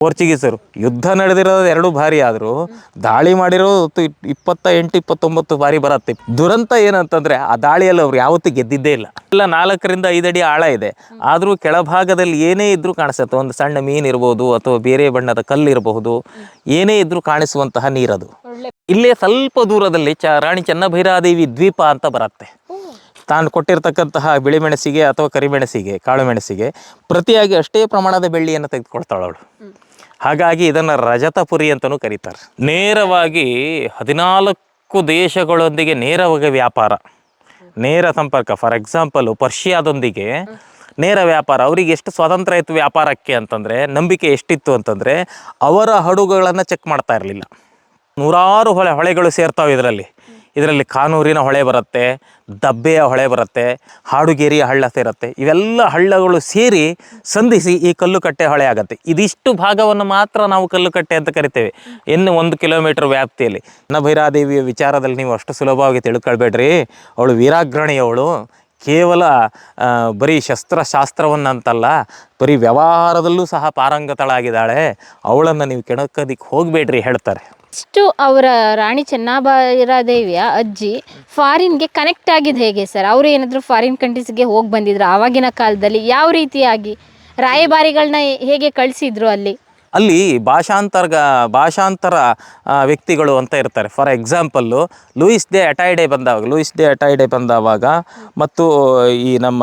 ಪೋರ್ಚುಗೀಸರು. ಯುದ್ಧ ನಡೆದಿರೋದು ಎರಡು ಬಾರಿ ಆದರೂ ದಾಳಿ ಮಾಡಿರೋದು ಇಪ್- ಇಪ್ಪತ್ತ ಎಂಟು, ಇಪ್ಪತ್ತೊಂಬತ್ತು ಬಾರಿ ಬರತ್ತೆ. ದುರಂತ ಏನಂತಂದರೆ ಆ ದಾಳಿಯಲ್ಲಿ ಅವ್ರು ಯಾವತ್ತೂ ಗೆದ್ದಿದ್ದೇ ಇಲ್ಲ. ಇಲ್ಲ ನಾಲ್ಕರಿಂದ ಐದಡಿ ಆಳ ಇದೆ. ಆದರೂ ಕೆಳಭಾಗದಲ್ಲಿ ಏನೇ ಇದ್ರೂ ಕಾಣಿಸುತ್ತೆ. ಒಂದು ಸಣ್ಣ ಮೀನು ಇರ್ಬೋದು ಅಥವಾ ಬೇರೆ ಬಣ್ಣದ ಕಲ್ಲು ಇರಬಹುದು ಏನೇ ಇದ್ರೂ ಕಾಣಿಸುವಂತಹ ನೀರದು. ಇಲ್ಲೇ ಸ್ವಲ್ಪ ದೂರದಲ್ಲಿ ಚ ರಾಣಿ ಚೆನ್ನಭೈರಾದೇವಿ ದ್ವೀಪ ಅಂತ ಬರುತ್ತೆ. ತಾನು ಕೊಟ್ಟಿರ್ತಕ್ಕಂತಹ ಬಿಳಿಮೆಣಸಿಗೆ ಅಥವಾ ಕರಿಮೆಣಸಿಗೆ ಕಾಳು ಮೆಣಸಿಗೆ ಪ್ರತಿಯಾಗಿ ಅಷ್ಟೇ ಪ್ರಮಾಣದ ಬೆಳ್ಳಿಯನ್ನು ತೆಗೆದುಕೊಳ್ತಾಳೆ ಅವಳು. ಹಾಗಾಗಿ ಇದನ್ನು ರಜತಪುರಿ ಅಂತಲೂ ಕರೀತಾರೆ. ನೇರವಾಗಿ ಹದಿನಾಲ್ಕು ದೇಶಗಳೊಂದಿಗೆ ನೇರವಾಗಿ ವ್ಯಾಪಾರ, ನೇರ ಸಂಪರ್ಕ ಫಾರ್ ಎಕ್ಸಾಂಪಲು ಪರ್ಷಿಯಾದೊಂದಿಗೆ ನೇರ ವ್ಯಾಪಾರ, ಅವರಿಗೆ ಎಷ್ಟು ಸ್ವಾತಂತ್ರ್ಯ ಇತ್ತು ವ್ಯಾಪಾರಕ್ಕೆ ಅಂತಂದರೆ, ನಂಬಿಕೆ ಎಷ್ಟಿತ್ತು ಅಂತಂದರೆ, ಅವರ ಹಡಗುಗಳನ್ನು ಚೆಕ್ ಮಾಡ್ತಾ ಇರಲಿಲ್ಲ. ನೂರಾರು ಹೊಳೆ, ಹೊಳೆಗಳು ಸೇರ್ತಾವೆ ಇದರಲ್ಲಿ. ಇದರಲ್ಲಿ ಕಾನೂರಿನ ಹೊಳೆ ಬರುತ್ತೆ, ದಬ್ಬೆಯ ಹೊಳೆ ಬರುತ್ತೆ, ಹಾಡುಗೇರಿಯ ಹಳ್ಳ ಸೇರುತ್ತೆ. ಇವೆಲ್ಲ ಹಳ್ಳಗಳು ಸೇರಿ ಸಂಧಿಸಿ ಈ ಕಲ್ಲುಕಟ್ಟೆ ಹೊಳೆ ಆಗುತ್ತೆ. ಇದಿಷ್ಟು ಭಾಗವನ್ನು ಮಾತ್ರ ನಾವು ಕಲ್ಲುಕಟ್ಟೆ ಅಂತ ಕರಿತೇವೆ. ಇನ್ನು ಒಂದು ಕಿಲೋಮೀಟರ್ ವ್ಯಾಪ್ತಿಯಲ್ಲಿ. ನಭೈರಾದೇವಿಯ ವಿಚಾರದಲ್ಲಿ ನೀವು ಅಷ್ಟು ಸುಲಭವಾಗಿ ತಿಳ್ಕೊಳ್ಬೇಡ್ರಿ. ಅವಳು ವೀರಾಗ್ರಣಿಯವಳು. ಕೇವಲ ಬರೀ ಶಸ್ತ್ರಶಾಸ್ತ್ರವನ್ನಂತಲ್ಲ, ಬರೀ ವ್ಯವಹಾರದಲ್ಲೂ ಸಹ ಪಾರಂಗತಳಾಗಿದ್ದಾಳೆ. ಅವಳನ್ನು ನೀವು ಕೆಣಕದಿಕ್ಕೆ ಹೋಗಬೇಡ್ರಿ ಹೇಳ್ತಾರೆ. ಇಷ್ಟು ಅವರ ರಾಣಿ ಚೆನ್ನಭೈರಾದೇವಿಯ ಅಜ್ಜಿ ಫಾರಿನ್ಗೆ ಕನೆಕ್ಟ್ ಆಗಿದ್ದು ಹೇಗೆ ಸರ್ ಅವರು ಏನಾದರೂ ಫಾರಿನ್ ಕಂಟ್ರೀಸ್ಗೆ ಹೋಗಿ ಬಂದಿದ್ರು, ಆವಾಗಿನ ಕಾಲದಲ್ಲಿ ಯಾವ ರೀತಿಯಾಗಿ ರಾಯಭಾರಿಗಳನ್ನ ಹೇಗೆ ಕಳಿಸಿದ್ರು ಅಲ್ಲಿ? ಅಲ್ಲಿ ಭಾಷಾಂತರ್ಗ, ಭಾಷಾಂತರ ವ್ಯಕ್ತಿಗಳು ಅಂತ ಇರ್ತಾರೆ. For example Luis de Ataide ಬಂದಾಗ ಲೂಯಿಸ್ ಡೆ ಅಟೈಡೆ ಬಂದವಾಗ ಮತ್ತು ಈ ನಮ್ಮ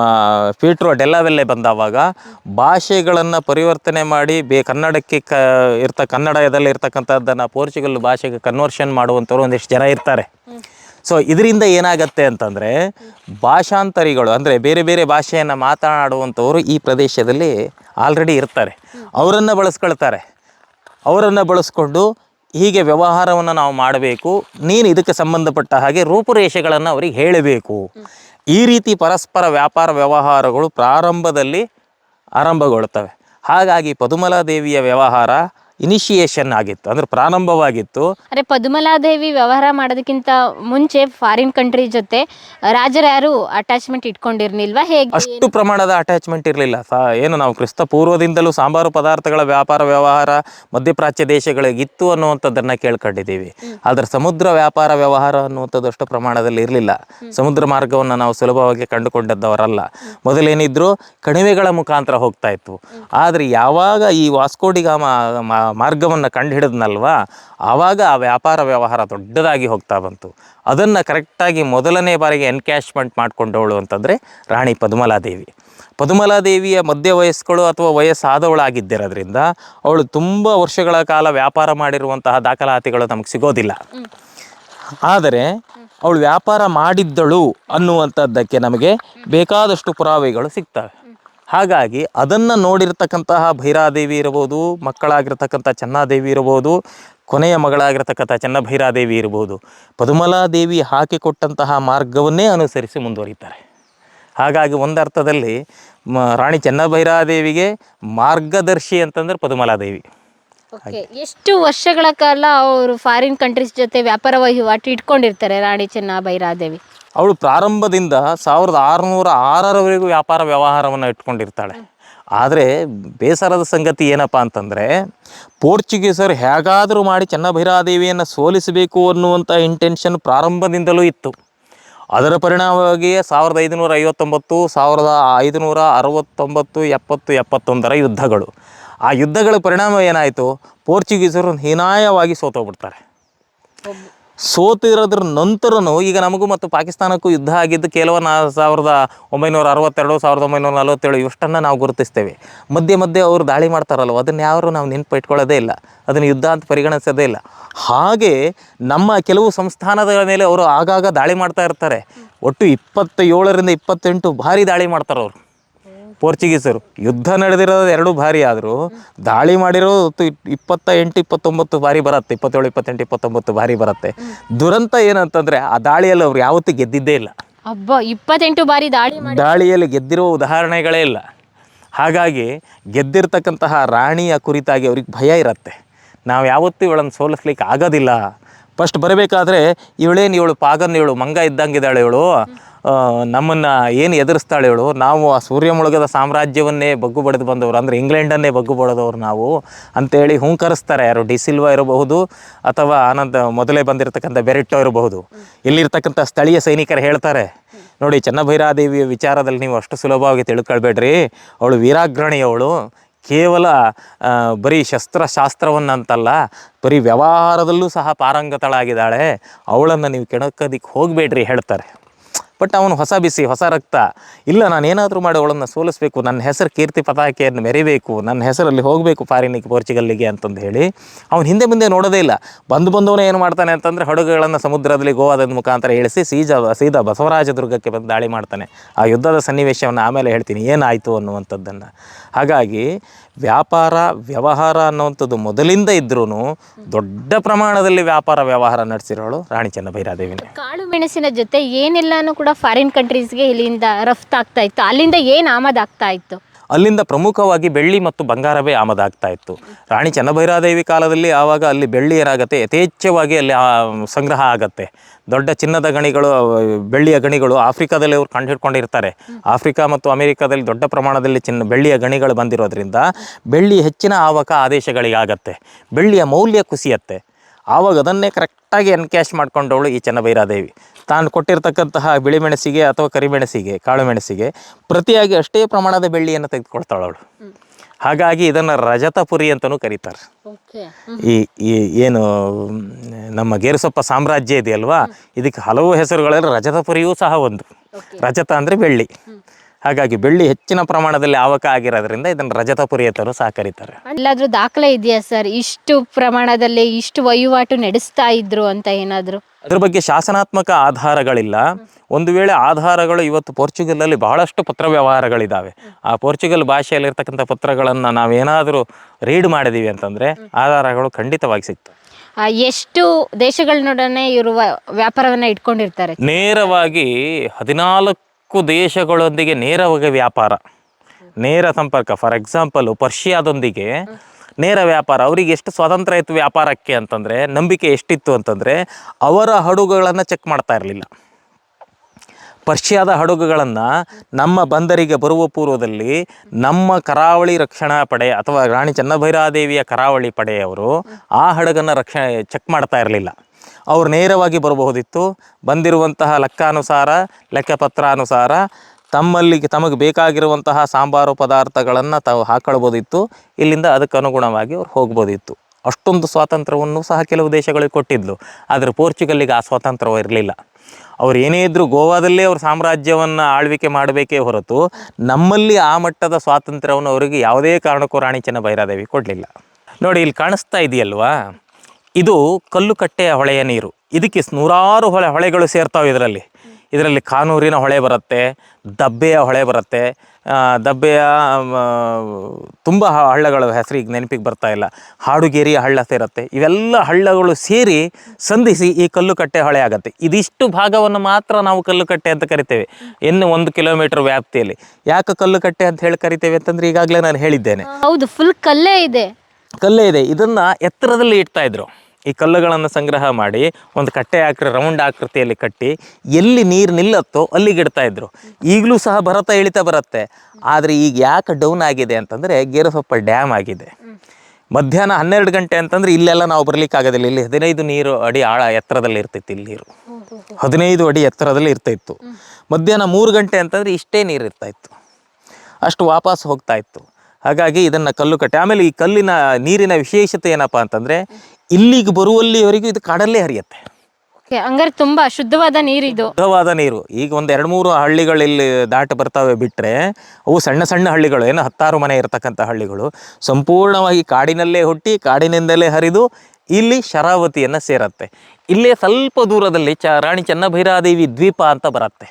ಪೀಟ್ರೋ ಡೆಲ್ಲಾವೆಲ್ಲೆ ಬಂದವಾಗ ಭಾಷೆಗಳನ್ನು ಪರಿವರ್ತನೆ ಮಾಡಿ ಬೇ, ಕನ್ನಡಕ್ಕೆ ಕ, ಇರ್ತ, ಕನ್ನಡದಲ್ಲಿ ಇರ್ತಕ್ಕಂಥದ್ದನ್ನು ಪೋರ್ಚುಗಲ್ ಭಾಷೆಗೆ ಕನ್ವರ್ಷನ್ ಮಾಡುವಂಥವ್ರು ಒಂದಿಷ್ಟು ಜನ ಇರ್ತಾರೆ. ಸೊ ಇದರಿಂದ ಏನಾಗತ್ತೆ ಅಂತಂದರೆ, ಭಾಷಾಂತರಿಗಳು, ಅಂದರೆ ಬೇರೆ ಬೇರೆ ಭಾಷೆಯನ್ನು ಮಾತನಾಡುವಂಥವರು ಈ ಪ್ರದೇಶದಲ್ಲಿ ಆಲ್ರೆಡಿ ಇರ್ತಾರೆ. ಅವರನ್ನು ಬಳಸ್ಕೊಳ್ತಾರೆ. ಅವರನ್ನು ಬಳಸ್ಕೊಂಡು ಹೀಗೆ ವ್ಯವಹಾರವನ್ನು ನಾವು ಮಾಡಬೇಕು. ನೀನು ಇದಕ್ಕೆ ಸಂಬಂಧಪಟ್ಟ ಹಾಗೆ ರೂಪುರೇಷೆಗಳನ್ನು ಅವರಿಗೆ ಹೇಳಬೇಕು. ಈ ರೀತಿ ಪರಸ್ಪರ ವ್ಯಾಪಾರ ವ್ಯವಹಾರಗಳು ಪ್ರಾರಂಭದಲ್ಲಿ ಆರಂಭಗೊಳ್ತವೆ. ಹಾಗಾಗಿ ಪದುಮಲಾದೇವಿಯ ವ್ಯವಹಾರ ಇನಿಷಿಯೇಷನ್ ಆಗಿತ್ತು ಅಂದ್ರೆ ಪ್ರಾರಂಭವಾಗಿತ್ತು. ಅರೆ ಪದ್ಮಲಾದೇವಿ ವ್ಯವಹಾರ ಮಾಡೋದಕ್ಕಿಂತ ಮುಂಚೆ ಫಾರಿನ್ ಕಂಟ್ರಿ ಜೊತೆ ರಾಜರ ಯಾರು ಅಟ್ಯಾಚ್ಮೆಂಟ್ ಇಟ್ಕೊಂಡಿರ್ಲಿಲ್ವಾ? ಹೇಗೆ? ಅಷ್ಟು ಪ್ರಮಾಣದ ಅಟ್ಯಾಚ್ಮೆಂಟ್ ಇರಲಿಲ್ಲ. ಏನು ನಾವು ಕ್ರಿಸ್ತ ಪೂರ್ವದಿಂದಲೂ ಸಾಂಬಾರು ಪದಾರ್ಥಗಳ ವ್ಯಾಪಾರ ವ್ಯವಹಾರ ಮಧ್ಯಪ್ರಾಚ್ಯ ದೇಶಗಳಿಗಿತ್ತು ಅನ್ನುವಂಥದ್ದನ್ನು ಕೇಳ್ಕೊಂಡಿದ್ದೀವಿ. ಆದರೆ ಸಮುದ್ರ ವ್ಯಾಪಾರ ವ್ಯವಹಾರ ಅನ್ನುವಂಥದ್ದು ಅಷ್ಟು ಪ್ರಮಾಣದಲ್ಲಿ ಇರಲಿಲ್ಲ. ಸಮುದ್ರ ಮಾರ್ಗವನ್ನು ನಾವು ಸುಲಭವಾಗಿ ಕಂಡುಕೊಂಡದ್ದವರಲ್ಲ. ಮೊದಲೇನಿದ್ರು ಕಣಿವೆಗಳ ಮುಖಾಂತರ ಹೋಗ್ತಾ ಇತ್ತು. ಆದರೆ ಯಾವಾಗ ಈ ವಾಸ್ಕೋಡಿಗಾಮ ಮಾರ್ಗವನ್ನು ಕಂಡುಹಿಡಿದ್ನಲ್ವಾ? ಆವಾಗ ಆ ವ್ಯಾಪಾರ ವ್ಯವಹಾರ ದೊಡ್ಡದಾಗಿ ಹೋಗ್ತಾ ಬಂತು. ಅದನ್ನು ಕರೆಕ್ಟಾಗಿ ಮೊದಲನೇ ಬಾರಿಗೆ ಎನ್ಕ್ಯಾಶ್ಮೆಂಟ್ ಮಾಡಿಕೊಂಡವಳು ಅಂತಂದರೆ ರಾಣಿ ಪದ್ಮಲಾದೇವಿ. ಪದ್ಮಲಾದೇವಿಯ ಮಧ್ಯ ವಯಸ್ಕಳು ಅಥವಾ ವಯಸ್ಸಾದವಳಾಗಿದ್ದಿರೋದ್ರಿಂದ ಅವಳು ತುಂಬ ವರ್ಷಗಳ ಕಾಲ ವ್ಯಾಪಾರ ಮಾಡಿರುವಂತಹ ದಾಖಲಾತಿಗಳು ನಮಗೆ ಸಿಗೋದಿಲ್ಲ. ಆದರೆ ಅವಳು ವ್ಯಾಪಾರ ಮಾಡಿದ್ದಳು ಅನ್ನುವಂಥದ್ದಕ್ಕೆ ನಮಗೆ ಬೇಕಾದಷ್ಟು ಪುರಾವೆಗಳು ಸಿಗ್ತವೆ. ಹಾಗಾಗಿ ಅದನ್ನು ನೋಡಿರ್ತಕ್ಕಂತಹ ಭೈರಾದೇವಿ ಇರ್ಬೋದು ಮಕ್ಕಳಾಗಿರ್ತಕ್ಕಂಥ ಚೆನ್ನಾದೇವಿ ಇರ್ಬೋದು ಕೊನೆಯ ಮಗಳಾಗಿರ್ತಕ್ಕಂಥ ಚೆನ್ನಭೈರಾದೇವಿ ಇರ್ಬೋದು ಪದುಮಲಾದೇವಿ ಹಾಕಿಕೊಟ್ಟಂತಹ ಮಾರ್ಗವನ್ನೇ ಅನುಸರಿಸಿ ಮುಂದುವರಿತಾರೆ. ಹಾಗಾಗಿ ಒಂದರ್ಥದಲ್ಲಿ ಮ, ರಾಣಿ ಚೆನ್ನಭೈರಾದೇವಿಗೆ ಮಾರ್ಗದರ್ಶಿ ಅಂತಂದ್ರೆ ಪದುಮಲಾದೇವಿ. ಎಷ್ಟು ವರ್ಷಗಳ ಕಾಲ ಅವರು ಫಾರಿನ್ ಕಂಟ್ರೀಸ್ ಜೊತೆ ವ್ಯಾಪಾರ ವಹಿವಾಟು ಇಟ್ಕೊಂಡಿರ್ತಾರೆ ರಾಣಿ ಚೆನ್ನಭೈರಾದೇವಿ? ಅವಳು ಪ್ರಾರಂಭದಿಂದ ಸಾವಿರದ ಆರುನೂರ ಆರರವರೆಗೂ ವ್ಯಾಪಾರ ವ್ಯವಹಾರವನ್ನು ಇಟ್ಕೊಂಡಿರ್ತಾಳೆ. ಆದರೆ ಬೇಸರದ ಸಂಗತಿ ಏನಪ್ಪ ಅಂತಂದರೆ, ಪೋರ್ಚುಗೀಸರು ಹೇಗಾದರೂ ಮಾಡಿ ಚೆನ್ನಭೈರಾದೇವಿಯನ್ನು ಸೋಲಿಸಬೇಕು ಅನ್ನುವಂಥ ಇಂಟೆನ್ಷನ್ ಪ್ರಾರಂಭದಿಂದಲೂ ಇತ್ತು. ಅದರ ಪರಿಣಾಮವಾಗಿಯೇ ಸಾವಿರದ ಐದುನೂರ ಐವತ್ತೊಂಬತ್ತು, ಸಾವಿರದ ಐದುನೂರ ಅರವತ್ತೊಂಬತ್ತು, ಎಪ್ಪತ್ತು, ಎಪ್ಪತ್ತೊಂದರ ಯುದ್ಧಗಳು. ಆ ಯುದ್ಧಗಳ ಪರಿಣಾಮ ಏನಾಯಿತು? ಪೋರ್ಚುಗೀಸರು ಹೀನಾಯವಾಗಿ ಸೋತೋಗ್ಬಿಡ್ತಾರೆ. ಸೋತಿರೋದ್ರ ನಂತರನೂ ಈಗ ನಮಗೂ ಮತ್ತು ಪಾಕಿಸ್ತಾನಕ್ಕೂ ಯುದ್ಧ ಆಗಿದ್ದು ಕೇವಲ ನಾ ಸಾವಿರದ ಒಂಬೈನೂರ ಅರವತ್ತೆರಡು, ಸಾವಿರದ ಒಂಬೈನೂರ ನಲವತ್ತೇಳು ಇಷ್ಟನ್ನು ನಾವು ಗುರುತಿಸ್ತೇವೆ. ಮಧ್ಯೆ ಮಧ್ಯೆ ಅವರು ದಾಳಿ ಮಾಡ್ತಾರಲ್ವ, ಅದನ್ನು ಯಾರು ನಾವು ನೆನಪು ಇಟ್ಕೊಳ್ಳೋದೇ ಇಲ್ಲ, ಅದನ್ನು ಯುದ್ಧ ಅಂತ ಪರಿಗಣಿಸೋದೇ ಇಲ್ಲ. ಹಾಗೆ ನಮ್ಮ ಕೆಲವು ಸಂಸ್ಥಾನದ ಮೇಲೆ ಅವರು ಆಗಾಗ ದಾಳಿ ಮಾಡ್ತಾ ಇರ್ತಾರೆ. ಒಟ್ಟು ಇಪ್ಪತ್ತೇಳರಿಂದ ಇಪ್ಪತ್ತೆಂಟು ಭಾರಿ ದಾಳಿ ಮಾಡ್ತಾರೆ ಅವರು ಪೋರ್ಚುಗೀಸರು. ಯುದ್ಧ ನಡೆದಿರೋದು ಎರಡು ಬಾರಿ ಆದರೂ ದಾಳಿ ಮಾಡಿರೋದು ಇಪ್ಪತ್ತ ಎಂಟು ಇಪ್ಪತ್ತೊಂಬತ್ತು ಬಾರಿ ಬರುತ್ತೆ ಇಪ್ಪತ್ತೇಳು ಇಪ್ಪತ್ತೆಂಟು ಇಪ್ಪತ್ತೊಂಬತ್ತು ಬಾರಿ ಬರುತ್ತೆ. ದುರಂತ ಏನಂತಂದರೆ ಆ ದಾಳಿಯಲ್ಲಿ ಅವ್ರು ಯಾವತ್ತೂ ಗೆದ್ದಿದ್ದೇ ಇಲ್ಲ. ಅಬ್ಬ ಇಪ್ಪತ್ತೆಂಟು ಬಾರಿ ದಾಳಿ ದಾಳಿಯಲ್ಲಿ ಗೆದ್ದಿರುವ ಉದಾಹರಣೆಗಳೇ ಇಲ್ಲ. ಹಾಗಾಗಿ ಗೆದ್ದಿರ್ತಕ್ಕಂತಹ ರಾಣಿಯ ಕುರಿತಾಗಿ ಅವ್ರಿಗೆ ಭಯ ಇರುತ್ತೆ. ನಾವು ಯಾವತ್ತೂ ಇವಳನ್ನು ಸೋಲಿಸ್ಲಿಕ್ಕೆ ಆಗೋದಿಲ್ಲ. ಫಸ್ಟ್ ಬರಬೇಕಾದ್ರೆ ಇವಳೇನು ಇವಳು ಪಾಗನ್ ಇವಳು ಮಂಗ ಇದ್ದಂಗಿದ್ದಾಳೆ ಇವಳು ನಮ್ಮನ್ನು ಏನು ಎದುರಿಸ್ತಾಳೆ ಇವಳು ನಾವು ಆ ಸೂರ್ಯ ಮುಳುಗದ ಸಾಮ್ರಾಜ್ಯವನ್ನೇ ಬಗ್ಗು ಬಡಿದು ಬಂದವರು, ಅಂದರೆ ಇಂಗ್ಲೆಂಡನ್ನೇ ಬಗ್ಗು ಬಡದವ್ರು ನಾವು ಅಂತೇಳಿ ಹುಂಕರಿಸ್ತಾರೆ. ಯಾರು ಡಿ ಸಿಲ್ವಾ ಇರಬಹುದು ಅಥವಾ ಆನಂದ ಮೊದಲೇ ಬಂದಿರತಕ್ಕಂಥ ಬೆರೆಟ್ಟೋ ಇರಬಹುದು. ಇಲ್ಲಿರ್ತಕ್ಕಂಥ ಸ್ಥಳೀಯ ಸೈನಿಕರು ಹೇಳ್ತಾರೆ, ನೋಡಿ, ಚನ್ನಭೈರಾದೇವಿಯ ವಿಚಾರದಲ್ಲಿ ನೀವು ಅಷ್ಟು ಸುಲಭವಾಗಿ ತಿಳ್ಕೊಳ್ಬೇಡ್ರಿ. ಅವಳು ವೀರಾಗ್ರಣಿ ಅವಳು ಕೇವಲ ಬರೀ ಶಸ್ತ್ರಶಾಸ್ತ್ರವನ್ನಂತಲ್ಲ, ಬರೀ ವ್ಯವಹಾರದಲ್ಲೂ ಸಹ ಪಾರಂಗತಳಾಗಿದ್ದಾಳೆ. ಅವಳನ್ನು ನೀವು ಕೆಣಕದಿಕ್ಕೆ ಹೋಗಬೇಡ್ರಿ, ಹೇಳ್ತಾರೆ. ಬಟ್ ಅವನು ಹೊಸ ಬಿಸಿ, ಹೊಸ ರಕ್ತ. ಇಲ್ಲ, ನಾನು ಏನಾದರೂ ಮಾಡಿ ಅವಳನ್ನು ಸೋಲಿಸ್ಬೇಕು, ನನ್ನ ಹೆಸರು ಕೀರ್ತಿ ಪತಾಕೆಯನ್ನು ಮೆರಿಬೇಕು, ನನ್ನ ಹೆಸರಲ್ಲಿ ಹೋಗಬೇಕು ಫಾರಿನಿಗೆ ಪೋರ್ಚುಗಲ್ಲಿಗೆ ಅಂತಂದು ಹೇಳಿ ಅವನು ಹಿಂದೆ ಮುಂದೆ ನೋಡೋದೇ ಇಲ್ಲ. ಬಂದು ಬಂದವನು ಏನು ಮಾಡ್ತಾನೆ ಅಂತಂದರೆ ಹಡಗುಗಳನ್ನು ಸಮುದ್ರದಲ್ಲಿ ಗೋವಾದ ಮುಖಾಂತರ ಇಳಿಸಿ ಸೀಜಾ, ಸೀದಾ ಬಸವರಾಜ ದುರ್ಗಕ್ಕೆ ಬಂದು ದಾಳಿ ಮಾಡ್ತಾನೆ. ಆ ಯುದ್ಧದ ಸನ್ನಿವೇಶವನ್ನು ಆಮೇಲೆ ಹೇಳ್ತೀನಿ, ಏನಾಯಿತು ಅನ್ನುವಂಥದ್ದನ್ನು. ಹಾಗಾಗಿ ವ್ಯಾಪಾರ, ವ್ಯವಹಾರ ಅನ್ನುವಂಥದ್ದು ಮೊದಲಿಂದ ಇದ್ರೂ ದೊಡ್ಡ ಪ್ರಮಾಣದಲ್ಲಿ ವ್ಯಾಪಾರ, ವ್ಯವಹಾರ ನಡೆಸಿರೋಳು ರಾಣಿ ಚೆನ್ನಭೈರಾದೇವಿನೇ. ಕಾಳು ಮೆಣಸಿನ ಜೊತೆ ಏನೆಲ್ಲಾನು ಕೂಡ ಫಾರಿನ್ ಕಂಟ್ರೀಸ್ಗೆ ಇಲ್ಲಿಂದ ರಫ್ತಾಗ್ತಾ ಇತ್ತು. ಅಲ್ಲಿಂದ ಏನು ಆಮದಾಗ್ತಾ ಇತ್ತು? ಅಲ್ಲಿಂದ ಪ್ರಮುಖವಾಗಿ ಬೆಳ್ಳಿ ಮತ್ತು ಬಂಗಾರವೇ ಆಮದಾಗ್ತಾ ಇತ್ತು. ರಾಣಿ ಚನ್ನಭೈರಾದೇವಿ ಕಾಲದಲ್ಲಿ ಆವಾಗ ಅಲ್ಲಿ ಬೆಳ್ಳಿ ಏನಾಗುತ್ತೆ ಯಥೇಚ್ಛವಾಗಿ ಅಲ್ಲಿ ಸಂಗ್ರಹ ಆಗತ್ತೆ. ದೊಡ್ಡ ಚಿನ್ನದ ಗಣಿಗಳು, ಬೆಳ್ಳಿಯ ಗಣಿಗಳು ಆಫ್ರಿಕಾದಲ್ಲಿ ಅವರು ಕಂಡು ಹಿಡ್ಕೊಂಡಿರ್ತಾರೆ ಆಫ್ರಿಕಾ ಮತ್ತು ಅಮೆರಿಕಾದಲ್ಲಿ ದೊಡ್ಡ ಪ್ರಮಾಣದಲ್ಲಿ ಚಿನ್ನ, ಬೆಳ್ಳಿಯ ಗಣಿಗಳು ಬಂದಿರೋದ್ರಿಂದ ಬೆಳ್ಳಿ ಹೆಚ್ಚಿನ ಆವಕ ಆದೇಶಗಳಿಗಾಗತ್ತೆ ಬೆಳ್ಳಿಯ ಮೌಲ್ಯ ಕುಸಿಯತ್ತೆ. ಆವಾಗ ಅದನ್ನೇ ಕರೆಕ್ಟಾಗಿ ಎನ್ಕ್ಯಾಶ್ ಮಾಡ್ಕೊಂಡವಳು ಈ ಚೆನ್ನಭೈರಾದೇವಿ ತಾನು ಕೊಟ್ಟಿರ್ತಕ್ಕಂತಹ ಬಿಳಿ ಮೆಣಸಿಗೆ ಅಥವಾ ಕರಿಮೆಣಸಿಗೆ ಕಾಳು ಮೆಣಸಿಗೆ ಪ್ರತಿಯಾಗಿ ಅಷ್ಟೇ ಪ್ರಮಾಣದ ಬೆಳ್ಳಿಯನ್ನು ತೆಗೆದುಕೊಳ್ತಾಳು ಅವಳು. ಹಾಗಾಗಿ ಇದನ್ನು ರಜತಪುರಿ ಅಂತಲೂ ಕರೀತಾರೆ. ಈ ಈ ಏನು ನಮ್ಮ ಗೇರುಸೊಪ್ಪ ಸಾಮ್ರಾಜ್ಯ ಇದೆಯಲ್ವಾ? ಇದಕ್ಕೆ ಹಲವು ಹೆಸರುಗಳಲ್ಲಿ ರಜತಪುರಿಯೂ ಸಹ ಒಂದು. ರಜತ ಅಂದರೆ ಬೆಳ್ಳಿ. ಹಾಗಾಗಿ ಬೆಳ್ಳಿ ಹೆಚ್ಚಿನ ಪ್ರಮಾಣದಲ್ಲಿ ಆವಕ ಆಗಿರೋದ್ರಿಂದ ಇದನ್ನು ರಜತ ಪುರಿಯತರು ಸಹ ಕರೀತಾರೆ ಎಲ್ಲಾದ್ರೂ ದಾಖಲೆ ಇದೆಯಾ ಸರ್? ಇಷ್ಟು ಪ್ರಮಾಣದಲ್ಲಿ ಇಷ್ಟು ವಹಿವಾಟು ನಡೆಸ್ತಾ ಇದ್ರು ಅಂತ ಏನಾದ್ರು? ಅದ್ರ ಬಗ್ಗೆ ಶಾಸನಾತ್ಮಕ ಆಧಾರಗಳಿಲ್ಲ. ಒಂದು ವೇಳೆ ಆಧಾರಗಳು ಇವತ್ತು ಪೋರ್ಚುಗಲಲ್ಲಿ ಬಹಳಷ್ಟು ಪತ್ರ ವ್ಯವಹಾರಗಳಿದ್ದಾವೆ ಆ ಪೋರ್ಚುಗಲ್ ಭಾಷೆಯಲ್ಲಿರ್ತಕ್ಕಂಥ ಪತ್ರಗಳನ್ನು ನಾವೇನಾದರೂ ರೀಡ್ ಮಾಡಿದೀವಿ ಅಂತಂದರೆ ಆಧಾರಗಳು ಖಂಡಿತವಾಗಿ ಸಿಗ್ತವೆ. ಎಷ್ಟು ದೇಶಗಳನ್ನೊಡನೆ ಇವರು ವ್ಯಾಪಾರವನ್ನ ಇಟ್ಕೊಂಡಿರ್ತಾರೆ? ನೇರವಾಗಿ ಹದಿನಾಲ್ಕು ದೇಶಗಳೊಂದಿಗೆ ನೇರವಾಗಿ ವ್ಯಾಪಾರ, ನೇರ ಸಂಪರ್ಕ. ಫಾರ್ ಎಕ್ಸಾಂಪಲ್ ಪರ್ಷಿಯಾದೊಂದಿಗೆ ನೇರ ವ್ಯಾಪಾರ. ಅವರಿಗೆ ಎಷ್ಟು ಸ್ವಾತಂತ್ರ್ಯ ಇತ್ತು ವ್ಯಾಪಾರಕ್ಕೆ ಅಂತಂದರೆ, ನಂಬಿಕೆ ಎಷ್ಟಿತ್ತು ಅಂತಂದರೆ, ಅವರ ಹಡಗುಗಳನ್ನು ಚೆಕ್ ಮಾಡ್ತಾ ಇರಲಿಲ್ಲ. ಪರ್ಷಿಯಾದ ಹಡಗುಗಳನ್ನು ನಮ್ಮ ಬಂದರಿಗೆ ಬರುವ ಪೂರ್ವದಲ್ಲಿ ನಮ್ಮ ಕರಾವಳಿ ರಕ್ಷಣಾ ಪಡೆ ಅಥವಾ ರಾಣಿ ಚೆನ್ನಭೈರಾದೇವಿಯ ಕರಾವಳಿ ಪಡೆಯವರು ಆ ಹಡಗನ್ನು ರಕ್ಷಣೆ ಚೆಕ್ ಮಾಡ್ತಾ ಇರಲಿಲ್ಲ. ಅವ್ರು ನೇರವಾಗಿ ಬರಬಹುದಿತ್ತು. ಬಂದಿರುವಂತಹ ಲೆಕ್ಕಾನುಸಾರ, ಲೆಕ್ಕಪತ್ರಾನುಸಾರ ತಮ್ಮಲ್ಲಿಗೆ ತಮಗೆ ಬೇಕಾಗಿರುವಂತಹ ಸಾಂಬಾರು ಪದಾರ್ಥಗಳನ್ನು ತಾವು ಹಾಕೊಳ್ಬೋದಿತ್ತು. ಇಲ್ಲಿಂದ ಅದಕ್ಕೆ ಅನುಗುಣವಾಗಿ ಅವ್ರು ಹೋಗ್ಬೋದಿತ್ತು. ಅಷ್ಟೊಂದು ಸ್ವಾತಂತ್ರ್ಯವನ್ನು ಸಹ ಕೆಲವು ದೇಶಗಳಿಗೆ ಕೊಟ್ಟಿದ್ಲು. ಆದರೆ ಪೋರ್ಚುಗಲ್ಲಿಗೆ ಆ ಸ್ವಾತಂತ್ರ್ಯ ಇರಲಿಲ್ಲ. ಅವ್ರು ಏನೇ ಇದ್ದರೂ ಗೋವಾದಲ್ಲೇ ಅವ್ರ ಸಾಮ್ರಾಜ್ಯವನ್ನು ಆಳ್ವಿಕೆ ಮಾಡಬೇಕೇ ಹೊರತು ನಮ್ಮಲ್ಲಿ ಆ ಮಟ್ಟದ ಸ್ವಾತಂತ್ರ್ಯವನ್ನು ಅವರಿಗೆ ಯಾವುದೇ ಕಾರಣಕ್ಕೂ ರಾಣಿ ಚೆನ್ನಭೈರಾದೇವಿ ಕೊಡಲಿಲ್ಲ. ನೋಡಿ, ಇಲ್ಲಿ ಕಾಣಿಸ್ತಾ ಇದೆಯಲ್ವಾ? ಇದು ಕಲ್ಲುಕಟ್ಟೆಯ ಹೊಳೆಯ ನೀರು. ಇದಕ್ಕೆ ನೂರಾರು ಹೊಳೆ ಹೊಳೆಗಳು ಸೇರ್ತಾವೆ ಇದರಲ್ಲಿ. ಇದರಲ್ಲಿ ಕಾನೂರಿನ ಹೊಳೆ ಬರುತ್ತೆ ದಬ್ಬೆಯ ಹೊಳೆ ಬರುತ್ತೆ. ದಬ್ಬೆಯ ತುಂಬ ಹಳ್ಳಗಳು ಹೆಸರು ಈಗ ನೆನಪಿಗೆ ಬರ್ತಾ ಇಲ್ಲ. ಹಾಡುಗೇರಿಯ ಹಳ್ಳ ಸೇರುತ್ತೆ. ಇವೆಲ್ಲ ಹಳ್ಳಗಳು ಸೇರಿ ಸಂಧಿಸಿ ಈ ಕಲ್ಲುಕಟ್ಟೆ ಹೊಳೆ ಆಗುತ್ತೆ. ಇದಿಷ್ಟು ಭಾಗವನ್ನು ಮಾತ್ರ ನಾವು ಕಲ್ಲುಕಟ್ಟೆ ಅಂತ ಕರಿತೇವೆ. ಇನ್ನು ಒಂದು ಕಿಲೋಮೀಟರ್ ವ್ಯಾಪ್ತಿಯಲ್ಲಿ. ಯಾಕೆ ಕಲ್ಲುಕಟ್ಟೆ ಅಂತ ಹೇಳಿ ಕರಿತೇವೆ ಅಂತಂದ್ರೆ ಈಗಾಗಲೇ ನಾನು ಹೇಳಿದ್ದೇನೆ. ಹೌದು ಫುಲ್ ಕಲ್ಲೇ ಇದೆ. ಕಲ್ಲೇ ಇದೆ. ಇದನ್ನ ಎತ್ತರದಲ್ಲಿ ಇಡ್ತಾ ಇದ್ರು. ಈ ಕಲ್ಲುಗಳನ್ನು ಸಂಗ್ರಹ ಮಾಡಿ ಒಂದು ಕಟ್ಟೆ ಆಕೃತಿ ರೌಂಡ್ ಆಕೃತಿಯಲ್ಲಿ ಕಟ್ಟಿ ಎಲ್ಲಿ ನೀರು ನಿಲ್ಲತ್ತೋ ಅಲ್ಲಿಗೆ ಇಡ್ತಾ ಇದ್ರು. ಈಗಲೂ ಸಹ ಬರತಾ ಇಳಿತಾ ಬರುತ್ತೆ. ಆದರೆ ಈಗ ಯಾಕೆ ಡೌನ್ ಆಗಿದೆ ಅಂತಂದರೆ ಗೇರಸೊಪ್ಪ ಡ್ಯಾಮ್ ಆಗಿದೆ. ಮಧ್ಯಾಹ್ನ ಹನ್ನೆರಡು ಗಂಟೆ ಅಂತಂದ್ರೆ ಇಲ್ಲೆಲ್ಲ ನಾವು ಬರ್ಲಿಕ್ಕೆ ಆಗೋದಿಲ್ಲ ಇಲ್ಲಿ ಹದಿನೈದು ನೀರು ಅಡಿ ಆಳ ಎತ್ತರದಲ್ಲಿ ಇರ್ತಿತ್ತು ಇಲ್ಲಿ ನೀರು. ಹದಿನೈದು ಅಡಿ ಎತ್ತರದಲ್ಲಿ ಇರ್ತಾಯಿತ್ತು ಮಧ್ಯಾಹ್ನ ಮೂರು ಗಂಟೆ ಅಂತಂದ್ರೆ ಇಷ್ಟೇ ನೀರು ಇರ್ತಾಯಿತ್ತು ಅಷ್ಟು ವಾಪಸ್ ಹೋಗ್ತಾ ಇತ್ತು. ಹಾಗಾಗಿ ಇದನ್ನು ಕಲ್ಲು ಕಟ್ಟೆ. ಆಮೇಲೆ ಈ ಕಲ್ಲಿನ ನೀರಿನ ವಿಶೇಷತೆ ಏನಪ್ಪ ಅಂತಂದರೆ ಇಲ್ಲಿಗೆ ಬರುವಲ್ಲಿವರೆಗೂ ಇದು ಕಾಡಲ್ಲೇ ಹರಿಯುತ್ತೆ. ಹಂಗಾರೆ ತುಂಬಾ ಶುದ್ಧವಾದ ನೀರಿದು. ಶುದ್ಧವಾದ ನೀರು. ಈಗ ಒಂದು ಎರಡು ಮೂರು ಹಳ್ಳಿಗಳು ಇಲ್ಲಿ ದಾಟಿ ಬರ್ತವೆ ಬಿಟ್ಟರೆ ಅವು ಸಣ್ಣ ಸಣ್ಣ ಹಳ್ಳಿಗಳು ಏನು ಹತ್ತಾರು ಮನೆ ಇರತಕ್ಕಂಥ ಹಳ್ಳಿಗಳು. ಸಂಪೂರ್ಣವಾಗಿ ಕಾಡಿನಲ್ಲೇ ಹುಟ್ಟಿ ಕಾಡಿನಿಂದಲೇ ಹರಿದು ಇಲ್ಲಿ ಶರಾವತಿಯನ್ನು ಸೇರತ್ತೆ. ಇಲ್ಲೇ ಸ್ವಲ್ಪ ದೂರದಲ್ಲಿ ಚ ರಾಣಿ ಚೆನ್ನಭೈರಾದೇವಿ ದ್ವೀಪ ಅಂತ ಬರುತ್ತೆ.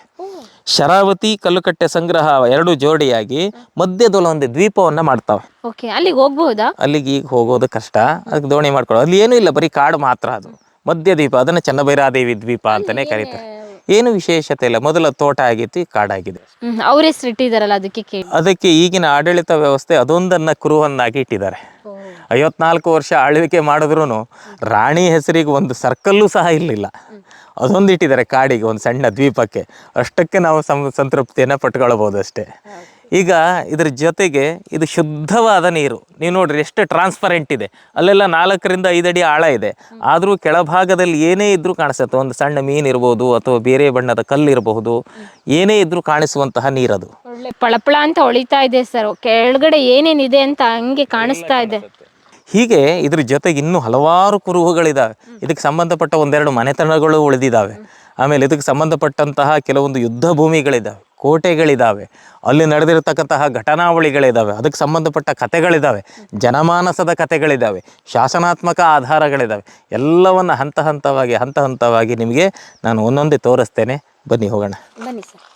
ಶರಾವತಿ ಕಲ್ಲುಕಟ್ಟೆ ಸಂಗ್ರಹ ಎರಡು ಜೋಡಿಯಾಗಿ ಮಧ್ಯದಲ್ಲಿ ಒಂದು ದ್ವೀಪವನ್ನ ಮಾಡ್ತಾವೆ. ಓಕೆ ಅಲ್ಲಿಗೆ ಹೋಗ್ಬಹುದಾ ಅಲ್ಲಿಗೆ ಈಗ ಹೋಗೋದು ಕಷ್ಟ. ಅದಕ್ಕೆ ದೋಣಿ ಮಾಡ್ಕೊಳ್ಳೋದು. ಅಲ್ಲಿ ಏನೂ ಇಲ್ಲ ಬರೀ ಕಾಡು ಮಾತ್ರ ಅದು. ಮಧ್ಯ ದ್ವೀಪ ಅದನ್ನ ಚನ್ನಭೈರಾದೇವಿ ದ್ವೀಪ ಅಂತಾನೆ ಕರೀತಾರೆ. ಏನು ವಿಶೇಷತೆ ಇಲ್ಲ. ಮೊದಲ ತೋಟ ಆಗಿತ್ತು ಈಗ ಕಾಡಾಗಿದೆ. ಅವ್ರ ಹೆಸರು ಇಟ್ಟಿದಾರಲ್ಲ ಅದಕ್ಕೆ ಕೇಳಿ. ಅದಕ್ಕೆ ಈಗಿನ ಆಡಳಿತ ವ್ಯವಸ್ಥೆ ಅದೊಂದನ್ನ ಕುರುವನ್ನಾಗಿ ಇಟ್ಟಿದ್ದಾರೆ. ಐವತ್ನಾಲ್ಕು ವರ್ಷ ಆಳ್ವಿಕೆ ಮಾಡಿದ್ರು ರಾಣಿ ಹೆಸರಿಗೆ ಒಂದು ಸರ್ಕಲ್ಲು ಸಹ ಇರಲಿಲ್ಲ. ಅದೊಂದು ಇಟ್ಟಿದ್ದಾರೆ ಕಾಡಿಗೆ, ಒಂದು ಸಣ್ಣ ದ್ವೀಪಕ್ಕೆ. ಅಷ್ಟಕ್ಕೆ ನಾವು ಸಂ, ಸಂತೃಪ್ತಿಯನ್ನು ಪಟ್ಕೊಳ್ಬೋದು ಅಷ್ಟೇ. ಈಗ ಇದ್ರ ಜೊತೆಗೆ ಇದು ಶುದ್ಧವಾದ ನೀರು. ನೀವು ನೋಡ್ರಿ ಎಷ್ಟು ಟ್ರಾನ್ಸ್ಪರೆಂಟ್ ಇದೆ. ಅಲ್ಲೆಲ್ಲ ನಾಲ್ಕರಿಂದ ಐದು ಅಡಿ ಆಳ ಇದೆ. ಆದರೂ ಕೆಳಭಾಗದಲ್ಲಿ ಏನೇ ಇದ್ರೂ ಕಾಣಿಸುತ್ತೆ. ಒಂದು ಸಣ್ಣ ಮೀನು ಇರ್ಬೋದು ಅಥವಾ ಬೇರೆ ಬಣ್ಣದ ಕಲ್ಲು ಇರಬಹುದು. ಏನೇ ಇದ್ರೂ ಕಾಣಿಸುವಂತಹ ನೀರದು. ಒಳ್ಳೆ ಪಳಪಳ ಅಂತ ಹೊಳಿತಾ ಇದೆ ಸರ್. ಕೆಳಗಡೆ ಏನೇನಿದೆ ಅಂತ ಹಂಗೆ ಕಾಣಿಸ್ತಾ ಇದೆ. ಹೀಗೆ ಇದ್ರ ಜೊತೆಗೆ ಇನ್ನೂ ಹಲವಾರು ಕುರುಹುಗಳಿದ್ದಾವೆ ಇದಕ್ಕೆ ಸಂಬಂಧಪಟ್ಟ ಒಂದೆರಡು ಮನೆತನಗಳು ಉಳಿದಿದ್ದಾವೆ ಆಮೇಲೆ ಇದಕ್ಕೆ ಸಂಬಂಧಪಟ್ಟಂತಹ ಕೆಲವೊಂದು ಯುದ್ಧ ಭೂಮಿಗಳಿದ್ದಾವೆ ಕೋಟೆಗಳಿದ್ದಾವೆ ಅಲ್ಲಿ ನಡೆದಿರತಕ್ಕಂತಹ ಘಟನಾವಳಿಗಳಿದ್ದಾವೆ ಅದಕ್ಕೆ ಸಂಬಂಧಪಟ್ಟ ಕಥೆಗಳಿದ್ದಾವೆ ಜನಮಾನಸದ ಕಥೆಗಳಿದ್ದಾವೆ ಶಾಸನಾತ್ಮಕ ಆಧಾರಗಳಿದ್ದಾವೆ ಎಲ್ಲವನ್ನು ಹಂತ ಹಂತವಾಗಿ ಹಂತ ಹಂತವಾಗಿ ನಿಮಗೆ ನಾನು ಒಂದೊಂದೇ ತೋರಿಸ್ತೇನೆ. ಬನ್ನಿ ಹೋಗೋಣ. ಬನ್ನಿ ಸರ್.